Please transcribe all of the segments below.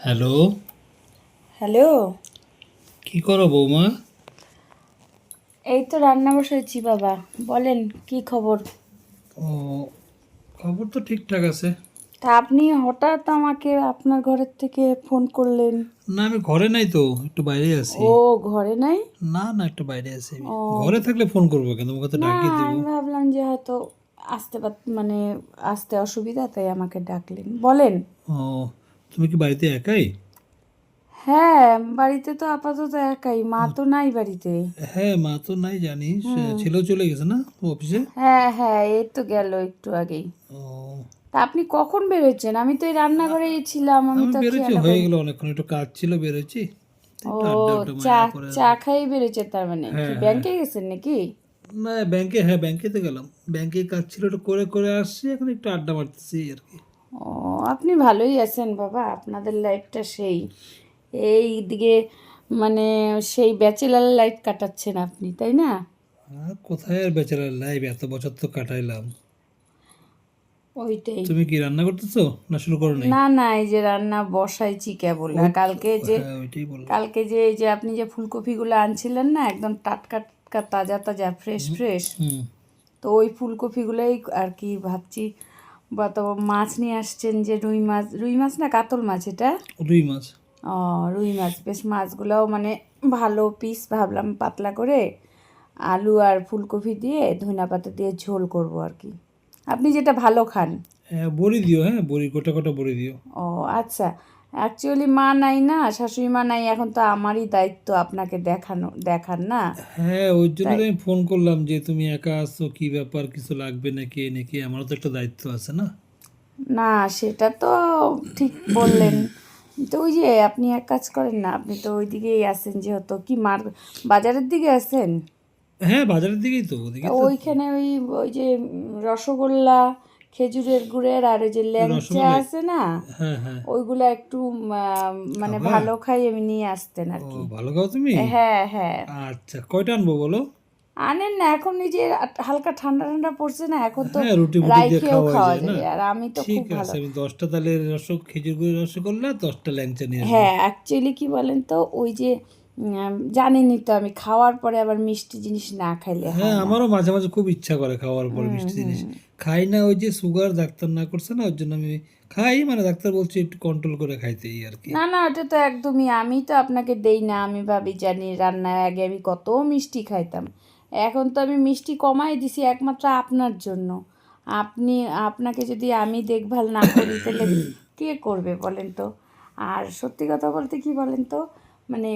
Hello? Hello? কি করো বৌমা? এই তো রান্না বসেছি বাবা। বলেন কি খবর? ও খবর তো ঠিকঠাক আছে। তা আপনি হঠাৎ আমাকে আপনার ঘরের থেকে ফোন করলেন। না আমি ঘরে নাই তো একটু বাইরে আছি। ও ঘরে নাই? না না একটু বাইরে আছি ঘরে থাকলে ফোন করব কেন? তোমাকে তো ডাকি দিব। আমি ভাবলাম যে হয়তো আসতে পার- মানে আসতে অসুবিধা তাই আমাকে ডাকলেন। বলেন। ও তুমি কি বাড়িতে একাই? হ্যাঁ বাড়িতে তো আপাতত একাই মা তো নাই বাড়িতে। হ্যাঁ মা তো নাই জানি। সে- ছেলেও চলে গেছে না অফিসে? হ্যাঁ হ্যাঁ এই তো গেল একটু আগেই। ও। তা আপনি কখন বেরোচ্ছেন? আমি তো এই রান্নাঘরেই ছিলাম আমি তো বেরোচ্ছি হয়ে গেল অনেকক্ষণ একটু কাজ ছিল বেরোচ্ছি। ও চা চা খাই বেরোচ্ছে তার মানে? হ্যাঁ, কি ব্যাংকে গেছেন নাকি? না ব্যাংকে হ্যাঁ ব্যাংকে তো গেলাম। ব্যাংকে কাজ ছিল একটু করে করে আসছি এখন একটু আড্ডা মারতেছি আর কি। ও আপনি ভালোই আছেন বাবা আপনাদের লাইফটা সেই। এই দিকে মানে সেই ব্যাচেলার লাইফ কাটাচ্ছেন আপনি তাই না? কোথায় আর ব্যাচেলার লাইফ এত বছর তো কাটাইলাম। ওইটাই। তুমি কি রান্না করতেছো না শুরু করো না না এই যে রান্না বসাইছি কেবল। কালকে যে হ্যাঁ কালকে যে এই যে আপনি যে ফুলকপিগুলো আনছিলেন না একদম টাটকা টাটকা তাজা তাজা ফ্রেশ ফ্রেশ হুম। তো ওই ফুলকপিগুলোই আর কি ভাবছি তো মাছ নিয়ে আসছেন যে রুই মাছ রুই মাছ না কাতল মাছ এটা? রুই মাছ। ও রুই মাছ বেশ মাছগুলোও মানে ভালো পিস ভাবলাম পাতলা করে আলু আর ফুলকপি দিয়ে ধনিয়া পাতা দিয়ে ঝোল করব আর কি। আপনি যেটা ভালো খান। হ্যাঁ বড়ি দিও হ্যাঁ বড়ি গোটা গোটা বড়ি দিও। ও আচ্ছা। অ্যাকচুয়ালি মা নাই না শাশুড়ি মা নাই এখন তো আমারই দায়িত্ব আপনাকে দেখানো দেখার না? হ্যাঁ ওই জন্য আমি ফোন করলাম যে তুমি একা আসছো কি ব্যাপার কিছু লাগবে নাকি নাকি আমারও তো একটা দায়িত্ব আছে না? না সেটা তো ঠিক বললেন। তো ওই যে আপনি এক কাজ করেন না আপনি তো ওই দিকেই আছেন যেহেতু কি মার বাজারের দিকে আছেন? হ্যাঁ বাজারের দিকেই তো। ওইখানে ওই ওই যে রসগোল্লা খেজুরের গুড়ের আর ওই যে ল্যাংচা আছে না হ্যাঁ হ্যাঁ। ওইগুলা একটু মানে ভালো খাই আমি নিয়ে আসতেন আর কি। ভালো খাও তুমি? হ্যাঁ হ্যাঁ। আচ্ছা কয়টা আনব বলো? আনেন না এখন এই যে হালকা ঠান্ডা ঠান্ডা পড়ছে না এখন তো হ্যাঁ রুটি রাইখেও খাওয়া যায় না। আর আমি তো খুব ভালো আছে আমি দশটা তাহলে রস খেজুর গুড়ের রসগোল্লা দশটা ল্যাংচা নিয়ে আসব। হ্যাঁ অ্যাকচুয়ালি কি বলেন তো ওই যে জানেনই তো আমি খাওয়ার পরে আবার মিষ্টি জিনিস না খাইলে হ্যাঁ আমারও মাঝে মাঝে খুব ইচ্ছা করে খাওয়ার পরে মিষ্টি জিনিস। খাই না ওই যে সুগার ডাক্তার না করছে না ওর জন্য আমি খাই মানে ডাক্তার বলছে একটু কন্ট্রোল করে খাইতে এই আর কি। না না ওটা তো একদমই আমি তো আপনাকে দেই না আমি ভাবি জানি রান্নার আগে আমি কত মিষ্টি খাইতাম। এখন তো আমি মিষ্টি কমাই দিছি একমাত্র আপনার জন্য। আপনি আপনাকে যদি আমি দেখভাল না করি তাহলে কে করবে বলেন তো? আর সত্যি কথা বলতে কি বলেন তো? মানে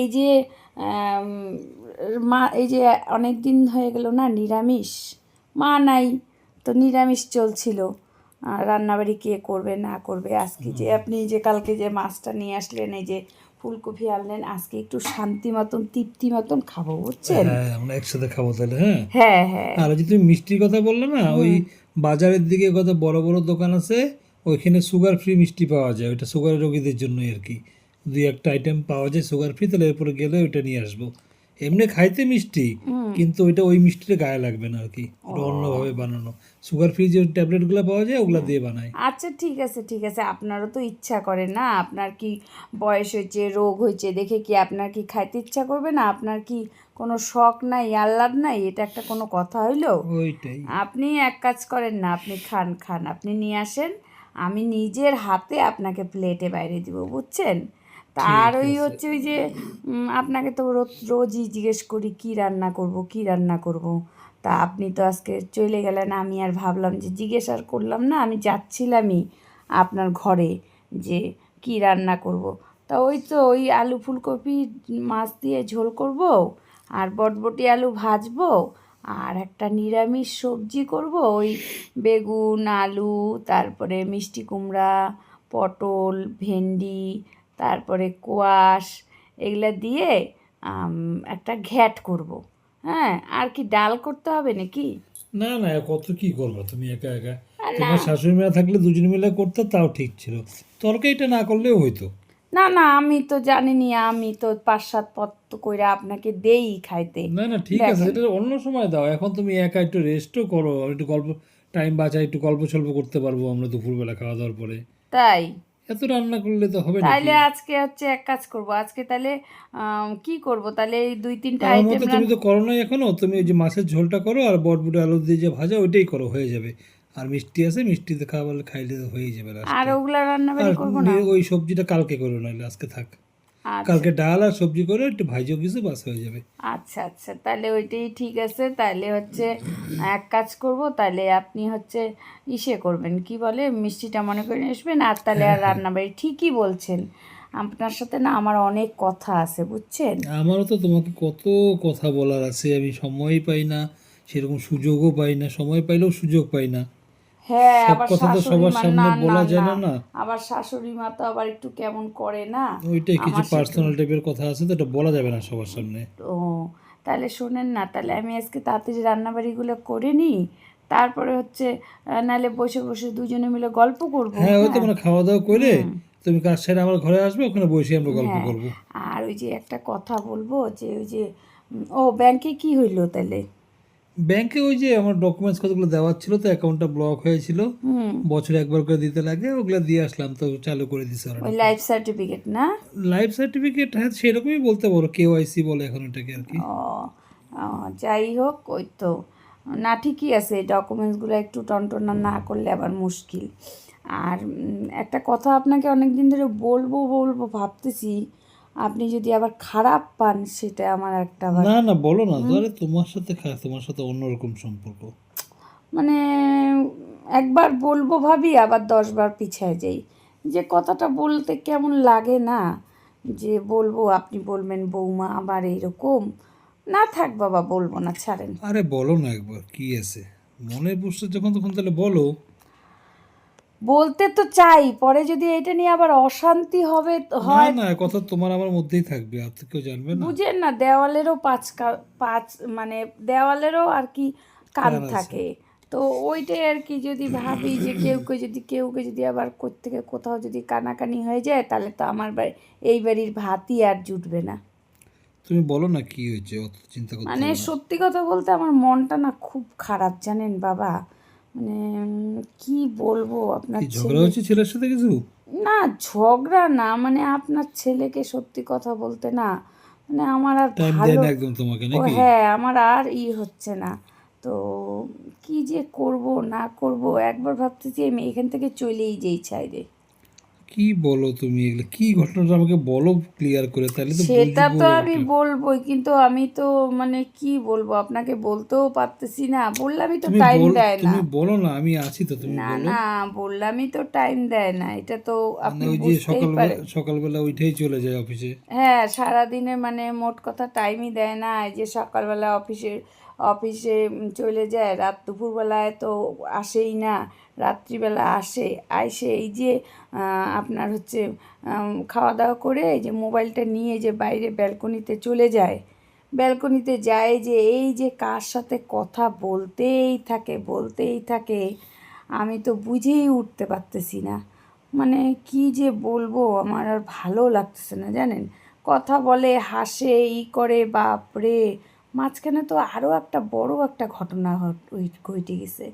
এই যে মা এই যে অনেক দিন হয়ে গেল না নিরামিষ। মা নাই তো নিরামিষ চলছিল। আর রান্নাবাড়ি কে করবে না করবে? আজকে যে আপনি যে কালকে যে মাছটা নিয়ে আসলেন এই যে ফুলকপি আনলেন আজকে একটু শান্তি মতন তৃপ্তি মতন খাব বুঝছেন? হ্যাঁ আমরা একসাথে খাব তাহলে হ্যাঁ? হ্যাঁ হ্যাঁ। আর ওই যে তুমি মিষ্টির কথা বললে না ওই বাজারের দিকে কত বড় বড় দোকান আছে ওইখানে সুগার ফ্রি মিষ্টি পাওয়া যায় ওইটা সুগার রোগীদের জন্যই আর কি। দুই একটা আইটেম পাওয়া যায় সুগার ফ্রি তাহলে এরপরে গেলে ওইটা নিয়ে আসব। এমনি খাইতে মিষ্টি কিন্তু ওইটা ওই মিষ্টিটা গায়ে লাগবে না আর কি ওটা অন্যভাবে বানানো। সুগার ফ্রি যে ট্যাবলেটগুলো পাওয়া যায় ওগুলা দিয়ে বানায় আচ্ছা ঠিক আছে ঠিক আছে আপনারও তো ইচ্ছা করে না আপনার কি বয়স হয়েছে রোগ হয়েছে দেখে কি আপনার কি খাইতে ইচ্ছা করবে না? আপনার কি কোনো শখ নাই আহ্লাদ নাই? এটা একটা কোনো কথা হইল? ওইটাই। আপনি এক কাজ করেন না আপনি খান খান আপনি নিয়ে আসেন আমি নিজের হাতে আপনাকে প্লেটে বাইরে দিব বুঝছেন? তার ওই হচ্ছে ওই যে আপনাকে তো রোজই জিজ্ঞেস করি কি রান্না করব কি রান্না করব? তা আপনি তো আজকে চলে গেলেন আমি আর ভাবলাম যে জিজ্ঞেস আর করলাম না আমি যাচ্ছিলামই আপনার ঘরে যে কি রান্না করব। তা ওই তো ওই আলু ফুলকপি মাছ দিয়ে ঝোল করব আর বটবটি আলু ভাজবো আর একটা নিরামিষ সবজি করব ওই বেগুন আলু তারপরে মিষ্টি কুমড়া পটল ভেন্ডি তারপরে কোয়াশ এগুলা দিয়ে একটা ঘ্যাট করব। হ্যাঁ আর কি ডাল করতে হবে নাকি? না না কত কি করব তুমি একা একা। তোমার শাশুড়ি মেয়ে থাকলে দুজন মিলে করতে তাও ঠিক ছিল। তরকারিটা না করলেও হইতো। না না আমি তো জানিনি আমি তো পাঁচ সাত পথ কইরা আপনাকে দেই খাইতে। না না ঠিক আছে এটা অন্য সময় দাও এখন তুমি একা একটু রেস্টও করো একটু গল্প টাইম বাঁচা একটু গল্প সল্প করতে পারব আমরা দুপুরবেলা খাওয়া দাওয়ার পরে। তাই? এত রান্না করলে তো হবে না তাহলে আজকে হচ্ছে এক কাজ করব। আজকে তাহলে কি করব? তাহলে এই দুই তিনটা আইটেম তুমি তো করো না এখনও তুমি ওই যে মাছের ঝোলটা করো আর বটবুটে আলু দিয়ে যে ভাজা ওইটাই করো হয়ে যাবে। আর মিষ্টি আছে মিষ্টিতে খাওয়া বলে খাইলে হয়ে যাবে আর ওগুলা রান্না করব না? ওই সবজিটা কালকে করো নাহলে আজকে থাক। কালকে ডাল আর সবজি করে একটু ভাইজো কিছু বাস হয়ে যাবে। আচ্ছা আচ্ছা। তাহলে ওইটাই ঠিক আছে। তাহলে হচ্ছে এক কাজ করব তাহলে আপনি হচ্ছে ইসে করবেন। কি বলে? মিষ্টিটা মনে করে আসবেন আর তাহলে আর রান্নাবাড়ি ঠিকই বলছেন। আপনার সাথে না আমার অনেক কথা আছে বুঝছেন? আমারও তো তোমাকে কত কথা বলার আছে। আমি সময়ই পাই না সেরকম সুযোগও পাই না। সময় পাইলেও সুযোগ পাই না। হ্যাঁ আবার শাশুড়ি মা না বলা যায় না। না। না আবার শাশুড়ি মা তো আবার একটু কেমন করে না? ওইটাই কিছু পার্সোনাল টাইপের কথা আছে তো এটা বলা যাবে না সবার সামনে। ও তাহলে শোনেন না তাহলে আমি আজকে তাড়াতাড়ি রান্নাবাড়িগুলো করে নিই তারপরে হচ্ছে নাহলে বসে বসে দুজনে মিলে গল্প করব হ্যাঁ ওই তো মানে খাওয়া দাওয়া করে তুমি কাজ সেরে আমার ঘরে আসবে ওখানে বসে আমরা গল্প হ্যাঁ। করব। আর ওই যে একটা কথা বলব যে ওই যে ও ব্যাংকে কি হইল তাহলে? ব্যাংকে ওই যে আমার ডকুমেন্টস কতগুলো দেওয়ার ছিল তো অ্যাকাউন্টটা ব্লক হয়েছিল। হুম। বছরে একবার করে দিতে লাগে ওগুলো দিয়ে আসলাম তো চালু করে দিছে ওরা। ওই লাইফ সার্টিফিকেট না? লাইফ সার্টিফিকেট হ্যাঁ সেরকমই বলতে পারো কেওয়াইসি বলে এখন এটাকে আর কি। যাই হোক ওই তো। না ঠিকই আছে ডকুমেন্টসগুলো একটু টনটনা না করলে আবার মুশকিল। আর একটা কথা আপনাকে অনেক দিন ধরে বলব বলব ভাবতেছি আপনি যদি আবার খারাপ পান সেটা আমার একটা না না বলো না আরে তোমার সাথে তোমার সাথে অন্যরকম সম্পর্ক। মানে একবার বলব ভাবি আবার দশবার পিছায় যাই। যে কথাটা বলতে কেমন লাগে না যে বলব আপনি বলবেন বৌমা আবার এইরকম না থাক বাবা বলব না ছাড়েন। আরে বলো না একবার কি আছে? মনে বসছে যখন তখন তাহলে বলো। বলতে তো চাই পরে যদি এটা নিয়ে আবার অশান্তি হবে হয় না কথা তোমার আমার মধ্যেই থাকবে আর তো কেউ জানবে না। বুঝেন না দেওয়ালেরও পাঁচ পাঁচ মানে দেওয়ালেরও আর কি কান থাকে। তো ওইটাই আর কি যদি ভাবি যে কেউ কেউ যদি কেউকে যদি আবার থেকে কোথাও যদি কানাকানি হয়ে যায় তাহলে তো আমার বাড়ি এই বাড়ির ভাতই আর জুটবে না। তুমি বলো না কি হয়েছে অত চিন্তা করতে মানে সত্যি কথা বলতে আমার মনটা না খুব খারাপ জানেন বাবা? মানে কি বলব আপনার ঝগড়া হচ্ছে ছেলের সাথে কিছু? না ঝগড়া না মানে আপনার ছেলেকে সত্যি কথা বলতে না মানে আমার আর টাইম দেন ভালো একদম তোমাকে নাকি? হ্যাঁ আমার আর ই হচ্ছে না। তো কি যে করব না করব একবার ভাবতেছি আমি এখান থেকে চলেই যাই চাইরে কি বলো তুমি এগুলো? কি ঘটনাটা আমাকে বলো ক্লিয়ার করে তাহলে তো সেটা তো আমি বলবোই কিন্তু আমি তো মানে কি বলব আপনাকে বলতেও পারতেছি না। বললামই তো টাইম দেয় না। তুমি বলো না আমি আছি তো তুমি না না বললামই তো টাইম দেয় না এটা তো আপনি ওই যে বুঝতেই সকালবেলা উঠেই চলে যায় অফিসে হ্যাঁ সারাদিনে মানে মোট কথা টাইমই দেয় না এই যে সকালবেলা অফিসে অফিসে চলে যায়, রাত দুপুরবেলায় তো আসেই না, রাত্রিবেলা আসে আইসে এই যে আপনার হচ্ছে খাওয়া দাওয়া করে এই যে মোবাইলটা নিয়ে যে বাইরে ব্যালকনিতে চলে যায়। ব্যালকনিতে যায় যে এই যে কার সাথে কথা বলতেই থাকে বলতেই থাকে, আমি তো বুঝেই উঠতে পারতেছি না। মানে কি যে বলব, আমার আর ভালো লাগতেছে না, জানেন? কথা বলে, হাসে, ই করে, বাপরে! মাঝখানে তো আরও একটা বড় একটা ঘটনা ঘটে গেছে।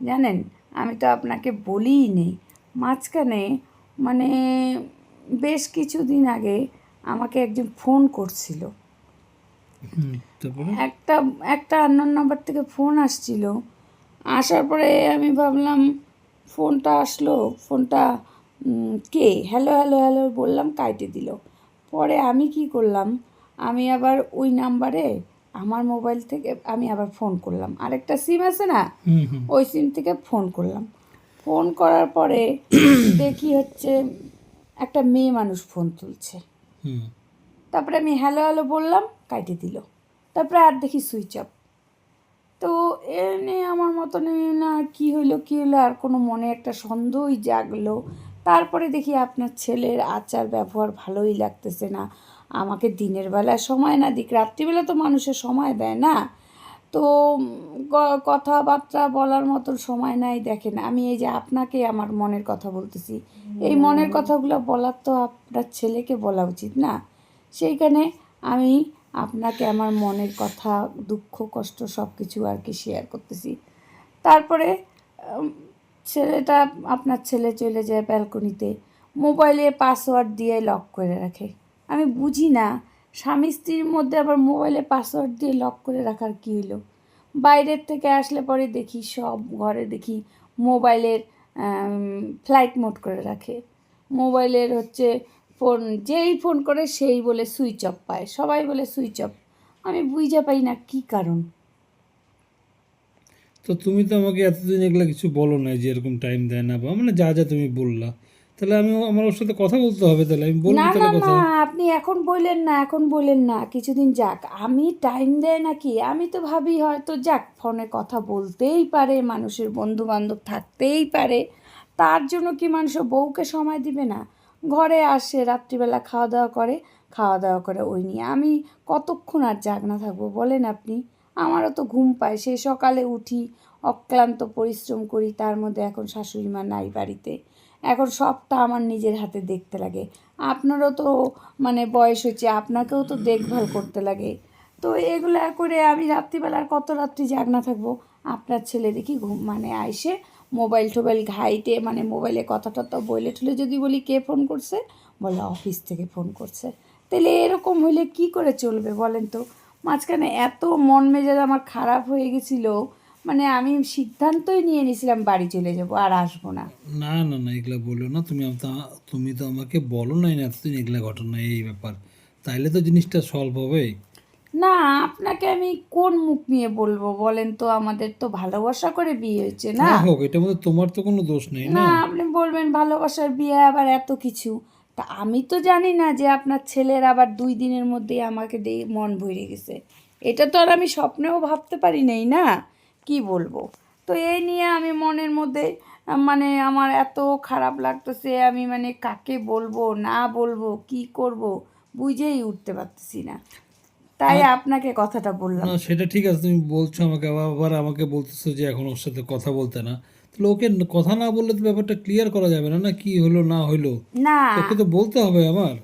জানেন? আমি তো আপনাকে বলিই নেই। মাঝখানে মানে বেশ কিছুদিন আগে আমাকে একজন ফোন করছিল। একটা একটা আননোন নাম্বার থেকে ফোন আসছিল। আসার পরে আমি ভাবলাম ফোনটা আসলো? ফোনটা কে? হ্যালো হ্যালো হ্যালো বললাম কাইটে দিল। পরে আমি কি করলাম? আমি আবার ওই নাম্বারে আমার মোবাইল থেকে আমি আবার ফোন করলাম। আরেকটা সিম আছে না? ওই সিম থেকে ফোন করলাম। ফোন করার পরে দেখি হচ্ছে একটা মেয়ে মানুষ ফোন তুলছে। তারপরে আমি হ্যালো হ্যালো বললাম কাটে দিল। তারপরে আর দেখি সুইচ অফ। তো এ নিয়ে আমার মতন না কি হইল কি হইল আর কোনো মনে একটা সন্দেহই জাগলো। তারপরে দেখি আপনার ছেলের আচার ব্যবহার ভালোই লাগতেছে না। আমাকে দিনের বেলায় সময় না দিক রাত্রিবেলা তো মানুষের সময় দেয় না। তো কথাবার্তা বলার মতন সময় নাই দেখেন। আমি এই যে আপনাকে আমার মনের কথা বলতেছি এই মনের কথাগুলো বলার তো আপনার ছেলেকে বলা উচিত না। সেইখানে আমি আপনাকে আমার মনের কথা দুঃখ কষ্ট সব কিছু আর কি শেয়ার করতেছি। তারপরে ছেলেটা আপনার ছেলে চলে যায় ব্যালকনিতে মোবাইলে পাসওয়ার্ড দিয়ে লক করে রাখে। আমি বুঝি না। স্বামী স্ত্রীর মধ্যে আবার মোবাইলে পাসওয়ার্ড দিয়ে লক করে রাখার কী হলো বাইরের থেকে আসলে পরে দেখি সব ঘরে দেখি মোবাইলের ফ্লাইট মোড করে রাখে। মোবাইলের হচ্ছে ফোন যেই ফোন করে সেই বলে সুইচ অফ পায়। সবাই বলে সুইচ অফ আমি বুঝা পাই না কী কারণ। তো তুমি তো আমাকে এতদিন এগুলো কিছু বলো না যে এরকম টাইম দেয় না বা মানে যা যা তুমি বললা। তাহলে আমি আমার ওর সাথে কথা বলতে হবে তাহলে আমি বলব না না না আপনি এখন বললেন না এখন বললেন না কিছুদিন যাক। আমি টাইম দেয় নাকি? আমি তো ভাবি হয়তো যাক ফোনে কথা বলতেই পারে মানুষের বন্ধু বান্ধব থাকতেই পারে। তার জন্য কি মানুষ বউকে সময় দিবে না? ঘরে আসে রাত্রিবেলা খাওয়া দাওয়া করে খাওয়া দাওয়া করে ওই নিয়ে। আমি কতক্ষণ আর জাগ না থাকব বলেন আপনি? আমারও তো ঘুম পায় সেই সকালে উঠি অক্লান্ত পরিশ্রম করি তার মধ্যে এখন শাশুড়ি মা নাই বাড়িতে। এখন সবটা আমার নিজের হাতে দেখতে লাগে। আপনারও তো মানে বয়স হচ্ছে আপনাকেও তো দেখভাল করতে লাগে। তো এগুলো করে আমি রাত্রিবেলার কত রাত্রি জাগনা থাকব, আপনার ছেলে দেখি ঘুম মানে আইসে মোবাইল টোবাইল ঘাইটে মানে মোবাইলে কথা টথা বইলে ঠুলে যদি বলি কে ফোন করছে, বলে অফিস থেকে ফোন করছে। তাহলে এরকম হইলে কি করে চলবে বলেন তো? মাঝখানে এত মন মেজাজ আমার খারাপ হয়ে গেছিল মানে আমি সিদ্ধান্তই নিয়ে নিয়েছিলাম বাড়ি চলে যাব আর আসব না। না না না এগুলো বলো না। তুমি তুমি তো আমাকে বলো নাই না এতদিন এগুলো ঘটনা এই ব্যাপার। তাইলে তো জিনিসটা সলভ হবে। না আপনাকে আমি কোন মুখ নিয়ে বলব বলেন তো? আমাদের তো ভালোবাসা করে বিয়ে হয়েছে না? হোক এটা মধ্যে তোমার তো কোনো দোষ নেই না? না আপনি বলবেন ভালোবাসার বিয়ে আবার এত কিছু। তা আমি তো জানি না যে আপনার ছেলের আবার দুই দিনের মধ্যেই আমাকে দিয়ে মন ভরে গেছে। এটা তো আর আমি স্বপ্নেও ভাবতে পারি নাই না? কি বলব? তো এই নিয়ে আমি মনের মধ্যে মানে আমার এত খারাপ লাগতেছে আমি মানে কাকে বলব না বলব কি করব বুঝেই উঠতে পারতেছি না। তাই আপনাকে কথাটা বললাম। না সেটা ঠিক আছে তুমি বলছো আমাকে আবার আমাকে বলতেছো যে এখন ওর সাথে কথা বলতে না। তাহলে ওকে কথা না বললে তো ব্যাপারটা ক্লিয়ার করা যাবে না না কি হলো না হলো? না। ওকে তো বলতে হবে আমার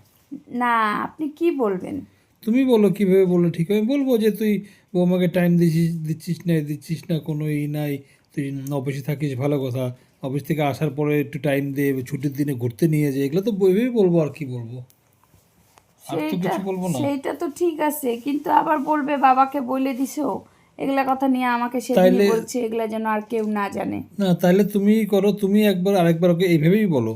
না আপনি কি বলবেন? তুমি বলো কীভাবে বললে ঠিক? হবে বলব যে তুই ও আমাকে টাইম দিচ্ছিস দিচ্ছিস না দিচ্ছিস না কোনো ই নাই। তুই অফিসে থাকিস ভালো কথা। অফিস থেকে আসার পরে একটু টাইম দে ছুটির দিনে ঘুরতে নিয়ে যায় এগুলো তো বইভাবেই বলব আর কি বলব। আর তো কিছু বলব না। সেইটা তো ঠিক আছে কিন্তু আবার বলবে বাবাকে বলে দিছো। এগুলা কথা নিয়ে আমাকে সেদিন বলছে এগুলা যেন আর কেউ না জানে। না তাহলে তুমি করো তুমি একবার আরেকবার ওকে এইভাবেই বলো।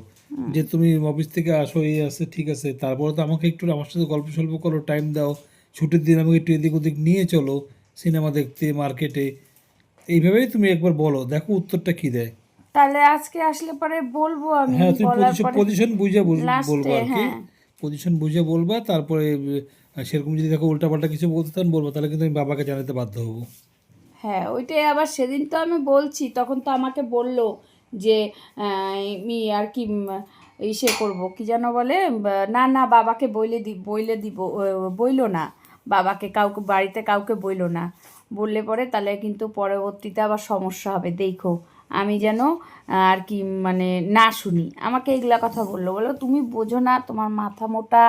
যে তুমি অফিস থেকে আসো এই আসে ঠিক আছে। তারপরে তো আমাকে একটু আমার সাথে গল্প সল্প করো টাইম দাও। ছুটির দিন আমাকে একটু এদিক ওদিক নিয়ে চলো সিনেমা দেখতে মার্কেটে এইভাবেই তুমি একবার বলো দেখো উত্তরটা কি দেয়। তাহলে আজকে আসলে পরে বলব আমি হ্যাঁ তুমি পজিশন বুঝে বলব আর কি। হ্যাঁ। পজিশন বুঝে বলবা তারপরে সেরকম যদি দেখো উল্টাপাল্টা কিছু বলতে তখন বলব তাহলে কিন্তু আমি বাবাকে জানাতে বাধ্য হব। হ্যাঁ ওইটাই আবার সেদিন তো আমি বলছি তখন তো আমাকে বলল যে আর কি ইসে করব, কি যেন বলে না না, বাবাকে বইলে দি, বইলে দিব বইলো না। বাবাকে কাউকে, বাড়িতে কাউকে বইলো না। বললে পরে তাহলে কিন্তু পরবর্তীতে আবার সমস্যা হবে, দেখো। আমি যেন, আর কি মানে না শুনি। আমাকে এইগুলা কথা বলল। বলো তুমি বোঝো না, তোমার মাথা মোটা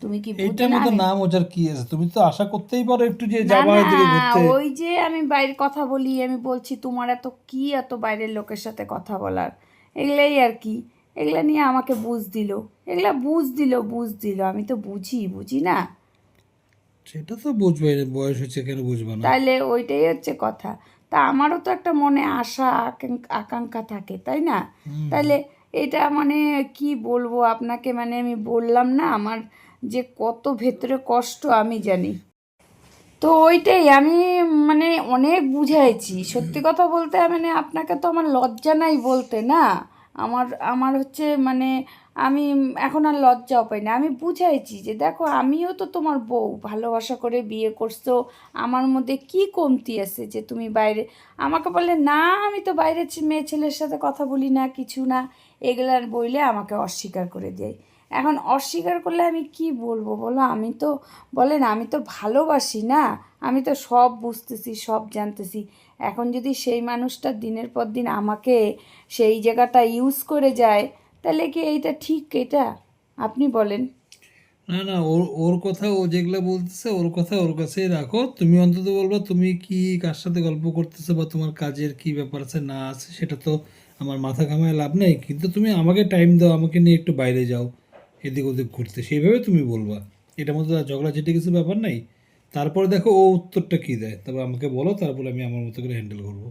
তুমি কি এইটার নাম ওটার কি আছে? তুমি তো আশা করতেই পারো একটু যে যাবা এদিকে ঘুরতে। ওই যে আমি কথা বলি আমি বলছি তোমার এত কি এত বাইরের লোকের সাথে কথা বলার? এগুলাই আর কি। এগুলা নিয়ে আমাকে বুঝ দিল। এগুলা বুঝ দিল বুঝ দিল। আমি তো বুঝি বুঝি না। সেটা তো বুঝবে বয়স হচ্ছে কেন বুঝবে না? তাহলে ওইটাই হচ্ছে কথা। তা আমারও তো একটা মনে আশা আকাঙ্ক- আকাঙ্ক্ষা থাকে তাই না? তাহলে এটা মানে কি বলব আপনাকে? মানে আমি বললাম না আমার যে কত ভেতরে কষ্ট আমি জানি। তো ওইটাই আমি মানে অনেক বুঝাইছি। সত্যি কথা বলতে মানে আপনাকে তো আমার লজ্জা নাই বলতে, না? আমার আমার হচ্ছে মানে আমি এখন আর লজ্জাও পাই না। আমি বুঝাইছি যে দেখো আমিও তো তোমার বউ, ভালোবাসা করে বিয়ে করছ। আমার মধ্যে কি কমতি আছে যে তুমি বাইরে, আমাকে বললে, না, আমি তো বাইরের ছে- মেয়ে ছেলের সাথে কথা বলি না, কিছু না। এগুলার বইলে আমাকে অস্বীকার করে দেয়। এখন অস্বীকার করলে আমি কি বলব? বলো, আমি তো, বলেন, আমি তো ভালোবাসি না? আমি তো সব বুঝতেছি, সব জানতেছি। এখন যদি সেই মানুষটা দিনের পর দিন আমাকে সেই জায়গাটা ইউজ করে যায়, তাহলে কি এইটা ঠিক এটা? আপনি বলেন। না না ওর ওর কথা ও যেগুলো বলতেছে, ওর কথা ওর কাছেই রাখো। তুমি অন্তত বলব, তুমি কি, কার সাথে গল্প করতেছো বা তোমার কাজের কি ব্যাপার আছে, না আছে, সেটা তো আমার মাথা ঘামায় লাভ নেই। কিন্তু তুমি আমাকে টাইম দাও, আমাকে নিয়ে একটু বাইরে যাও। এদিক ওদিক ঘুরতে। সেইভাবে তুমি বলবা। এটার মধ্যে আর ঝগড়া ঝেটে কিছু ব্যাপার নাই। তারপরে দেখো ও উত্তরটা কী দেয়। তারপর আমাকে বলো তারপরে আমি আমার মতো করে হ্যান্ডেল করব।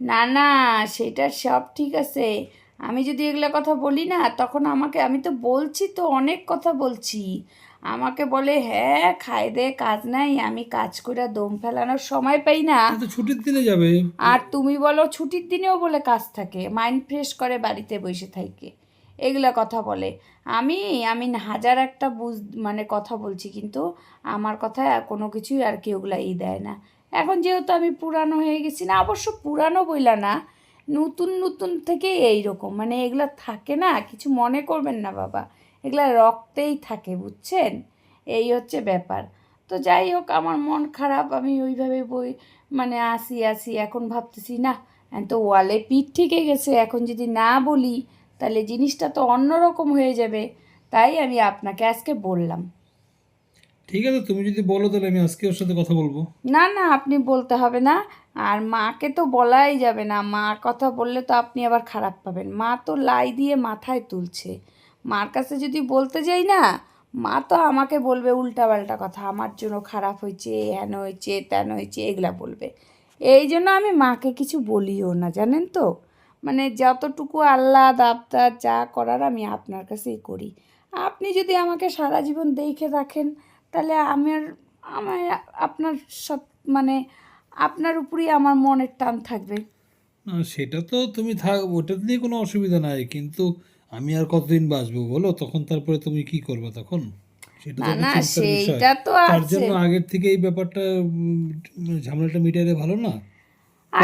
না না সেটা সব ঠিক আছে। আমি যদি এগুলো কথা বলি না তখন আমাকে আমি তো বলছি তো অনেক কথা বলছি। আমাকে বলে হ্যাঁ খাই দে কাজ নাই আমি কাজ করে দম ফেলানোর সময় পাই না। তো ছুটির দিনে যাবে। আর তুমি বলো ছুটির দিনেও বলে কাজ থাকে। মাইন্ড ফ্রেশ করে বাড়িতে বসে থাকে। এগুলা কথা বলে। আমি আমি হাজার একটা বুঝ মানে কথা বলছি, কিন্তু আমার কথা কোনো কিছুই আর কি ওগুলা ই দেয় না। এখন যেহেতু আমি পুরানো হয়ে গেছি না, অবশ্য পুরানো বইলা না, নতুন নতুন থেকে এই রকম মানে এগুলা থাকে না, কিছু মনে করবেন না বাবা। এগুলা রক্তেই থাকে, বুঝছেন? এই হচ্ছে ব্যাপার। তো যাই হোক, আমার মন খারাপ, আমি ওইভাবে বই মানে আসি আসি, এখন ভাবতেছি, না তো ওয়ালে পিঠ থেকে গেছে, এখন যদি না বলি তাহলে জিনিসটা তো অন্যরকম হয়ে যাবে। তাই আমি আপনাকে আজকে বললাম। ঠিক আছে তুমি যদি বলো তাহলে আমি আজকে ওর সাথে কথা বলব। না না আপনি বলতে হবে না। আর মাকে তো বলাই যাবে না। মার কথা বললে তো আপনি আবার খারাপ পাবেন। মা তো লাই দিয়ে মাথায় তুলছে। মার কাছে যদি বলতে যাই না মা তো আমাকে বলবে উল্টাপাল্টা কথা। আমার জন্য খারাপ হয়েছে হেন হয়েছে তেন হয়েছে এগুলা বলবে। এই জন্য আমি মাকে কিছু বলিও না জানেন তো? মানে যতটুকু আল্লাহ আবদার যা করার আমি আপনার কাছেই করি। আপনি যদি আমাকে সারা জীবন দেখে রাখেন তাহলে আমার আমার আপনার সব মানে আপনার উপরেই আমার মনের টান থাকবে। সেটা তো তুমি থাক ওটা নিয়ে কোনো অসুবিধা নাই কিন্তু আমি আর কতদিন বাঁচবো বলো? তখন তারপরে তুমি কি করবে তখন? সেটা তো না। সেইটা তো তার জন্য আগের থেকে এই ব্যাপারটা ঝামেলাটা মিটাইলে ভালো না?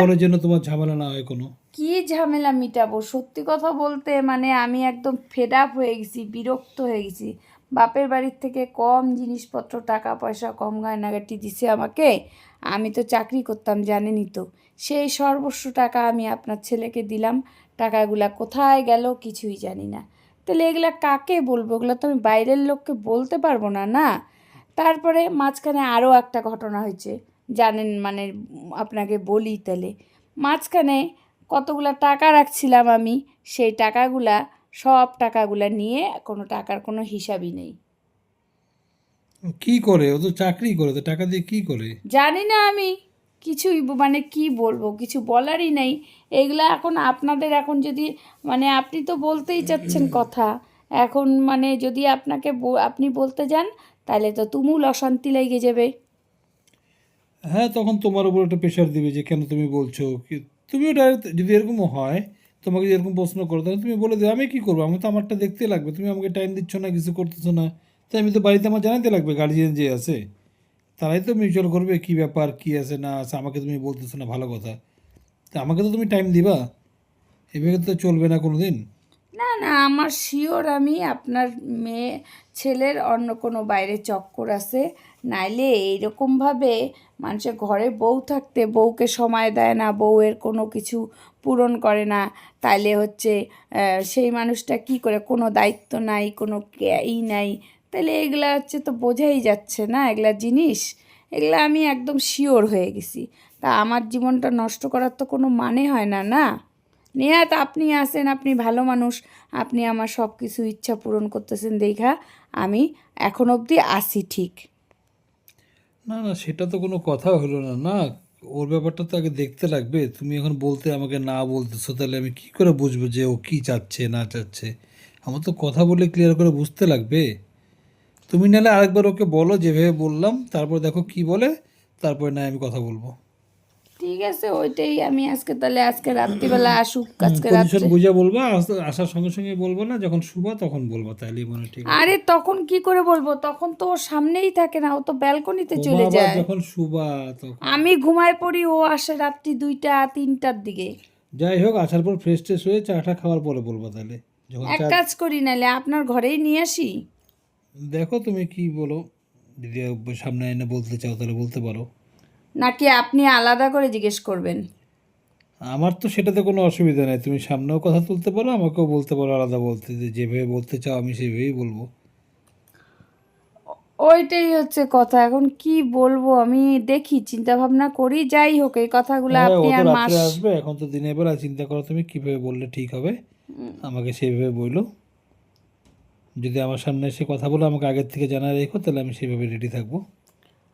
পরের জন্য তোমার ঝামেলা না হয় কোনো? কি ঝামেলা মিটাবো? সত্যি কথা বলতে মানে আমি একদম ফেড আপ হয়ে গেছি বিরক্ত হয়ে গেছি। বাপের বাড়ির থেকে কম জিনিসপত্র টাকা পয়সা কম গয়নাগাটি দিছে আমাকে। আমি তো চাকরি করতাম জানেনই তো। সেই সর্বস্ব টাকা আমি আপনার ছেলেকে দিলাম। টাকাগুলা কোথায় গেল কিছুই জানি না। তাহলে এগুলা কাকে বলব? ওগুলো তো আমি বাইরের লোককে বলতে পারব না না? তারপরে মাঝখানে আরও একটা ঘটনা হয়েছে। জানেন মানে আপনাকে বলি তাহলে। মাঝখানে কতগুলা টাকা রাখছিলাম আমি সেই টাকাগুলা সব টাকাগুলা নিয়ে কোনো টাকার কোনো হিসাবই নেই। কি করে? ও তো চাকরি করে তো টাকা দিয়ে কি করে? জানি না আমি কিছুই মানে কি বলব কিছু বলারই নেই। এগুলা এখন আপনাদের এখন যদি মানে আপনি তো বলতেই চাচ্ছেন কথা। এখন মানে যদি আপনাকে আপনি বলতে যান তাহলে তো তুমুল অশান্তি লেগে যাবে। হ্যাঁ তখন তোমার উপর একটা প্রেশার দিবে যে কেন তুমি বলছো? তুমিও ডাইরেক্ট যদি এরকম হয়, তোমাকে যদি এরকম প্রশ্ন করো, তাহলে তুমি বলে দেবে আমি কী করব? আমি তো আমারটা দেখতে লাগবে। তুমি আমাকে টাইম দিচ্ছ না, কিছু করতেছো না। তাই আমি তো বাড়িতে আমার জানাতে লাগবে গার্জিয়ান যে আছে। তারাই তো মিউচুয়াল করবে কি ব্যাপার, কি আছে, না আছে, আমাকে তুমি বলতেছো না, ভালো কথা। তা আমাকে তো তুমি টাইম দিবা। এভাবে তো চলবে না কোনো দিন না না, আমার শিওর আমি আপনার মেয়ে, ছেলের অন্য কোনো বাইরে চক্কর আছে। নাইলে এইরকমভাবে মানুষের ঘরে বউ থাকতে বউকে সময় দেয় না, বউয়ের কোনো কিছু পূরণ করে না। তাইলে হচ্ছে সেই মানুষটা কি করে, কোনো দায়িত্ব নাই, কোনো ই নাই। তাহলে এগুলা হচ্ছে তো বোঝাই যাচ্ছে না, এগুলা জিনিস। এগুলা আমি একদম শিওর হয়ে গেছি। তা আমার জীবনটা নষ্ট করার তো কোনো মানে হয় না না? নেহাত আপনি আসেন আপনি ভালো মানুষ, আপনি আমার সব কিছু ইচ্ছা পূরণ করতেছেন, দেখা। আমি এখন অবধি আসি ঠিক। না না, সেটা তো কোনো কথা হলো না। না, ওর ব্যাপারটা তো আগে দেখতে লাগবে। তুমি এখন বলতে আমাকে না বলতেছো, তাহলে আমি কি করে বুঝব যে ও কি চাচ্ছে, না চাচ্ছে? আমার তো কথা বলে ক্লিয়ার করে বুঝতে লাগবে। তুমি নাহলে আরেকবার ওকে বলো, যেভাবে বললাম, তারপর দেখো কি বলে, তারপরে না আমি কথা বলব। ঠিক আছে ওইটাই আমি আজকে তাহলে আজকে রাত্রিবেলা আসুক আজকে রাত্রে। বুঝে বলবা আস- আসার সঙ্গে সঙ্গে বলব না যখন শুবা তখন বলব তাহলেই মনে ঠিক আরে তখন কি করে বলব? তখন তো ওর সামনেই থাকে না ও তো ব্যালকনিতে চলে যায়। যখন শুবা তখন। আমি ঘুমায় পড়ি ও আসে রাত্রি দুইটা তিনটার দিকে। যাই হোক আসার পর ফ্রেশ ট্রেশ হয়ে চাটা খাওয়ার পরে বলব তাহলে যখন এক কাজ করি নাহলে আপনার ঘরেই নিয়ে আসি? দেখো তুমি কি বলো যদি সামনে এনে বলতে চাও তাহলে বলতে পারো। নাকি আপনি আলাদা করে জিজ্ঞেস করবেন? আমার তো সেটাতে কোনো অসুবিধা নেই। তুমি সামনেও কথা তুলতে পারো আমাকেও বলতে পারো আলাদা বলতে যে যেভাবে বলতে চাও আমি সেভাবেই বলব। ওইটাই হচ্ছে কথা। এখন কি বলব? আমি দেখি চিন্তা ভাবনা করি যাই হোক এই কথাগুলো হ্যাঁ, আপনি আর মাস আসবে এখন তো দিনের বেলা চিন্তা করো তুমি কীভাবে বললে ঠিক হবে। আমাকে সেইভাবে বলল যদি আমার সামনে এসে কথা বলে আমাকে আগের থেকে জানা রেখো তাহলে আমি সেইভাবে রেডি থাকব।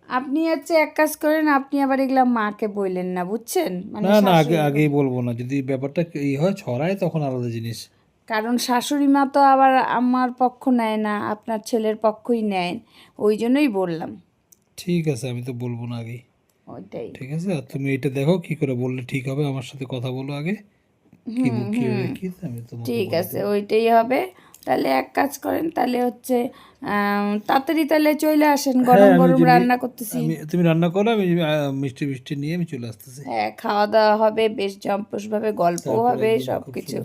আপনি হচ্ছে এক কাজ করেন আপনি আবার এগুলা মাকে বললেন না বুঝছেন? মানে না না আগে আগেই বলব না যদি ব্যাপারটা ই হয় ছড়ায় তখন আলাদা জিনিস। কারণ শাশুড়ি মা তো আবার আমার পক্ষ নেয় না আপনার ছেলের পক্ষই নেয় ওই জন্যই বললাম। ঠিক আছে আমি তো বলব না আগে ওইটাই। ঠিক আছে আর তুমি এটা দেখো কি করে বললে ঠিক হবে আমার সাথে কথা বলো আগে। কি কি কি আমি তোমাকে ঠিক আছে ওইটাই হবে। তাহলে এক কাজ করেন তাহলে হচ্ছে তাড়াতাড়ি তাহলে চলে আসেন গরম হ্যাঁ, গরম রান্না করতেছি। তুমি রান্না করো আমি মিষ্টি মিষ্টি নিয়ে আমি চলে আসতেছি। হ্যাঁ খাওয়া দাওয়া হবে বেশ জম্পস ভাবে গল্প হবে সব কিছু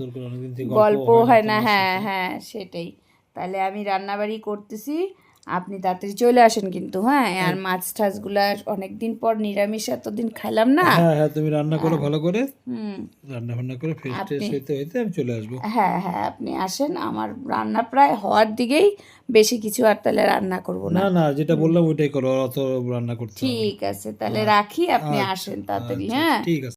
গল্প হয় হয় না হ্যাঁ হ্যাঁ সেটাই। তাহলে আমি রান্নাবাড়ি করতেছি আপনি তাড়াতাড়ি চলে আসেন কিন্তু হ্যাঁ? আর মাছ টাছগুলা অনেকদিন পর নিরামিষ এতদিন খাইলাম না। হ্যাঁ হ্যাঁ তুমি রান্না করো ভালো করে। হুম। রান্না বান্না করে ফ্রেশ ট্রেশ হইতে হইতে আমি চলে আসব। হ্যাঁ হ্যাঁ আপনি আসেন। আমার রান্না প্রায় হওয়ার দিকেই বেশি কিছু আর তাহলে রান্না করব না। না না যেটা বললাম ওইটাই করো অত রান্না করতে ঠিক আছে তাহলে রাখি আপনি আসেন তাড়াতাড়ি হ্যাঁ? ঠিক আছে।